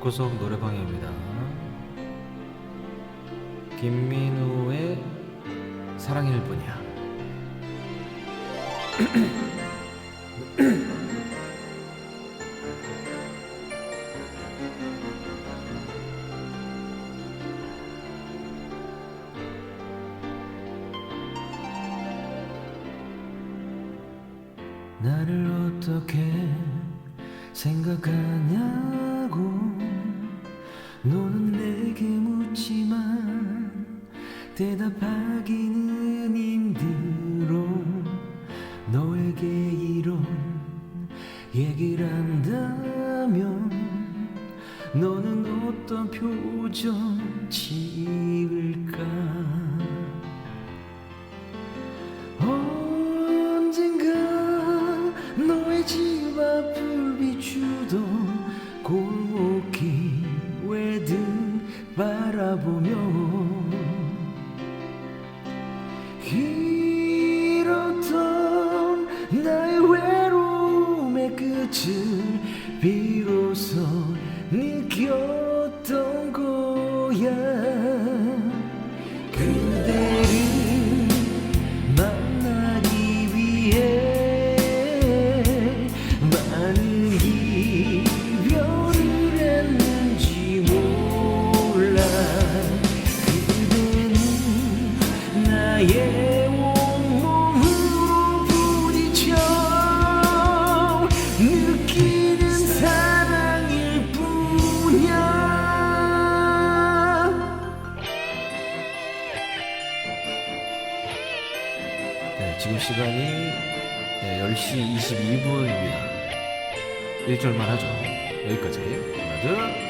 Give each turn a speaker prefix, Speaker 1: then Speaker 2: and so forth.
Speaker 1: 방구석 노래방입니다. 김민우의 사랑일 뿐이야. 나를 어떻게 생각하냐 대답하기는 힘들어. 너에게 이런 얘기를 한다면 너는 어떤 표정 지을까? 언젠가 너의 집 앞을 비추던 골목길 외등 바라보며 길었던 나의 외로움의 끝을 비로소 느꼈던 지금 시간이 네, 10시 22분입니다. 1절만 하죠. 여기까지. 하나, 둘.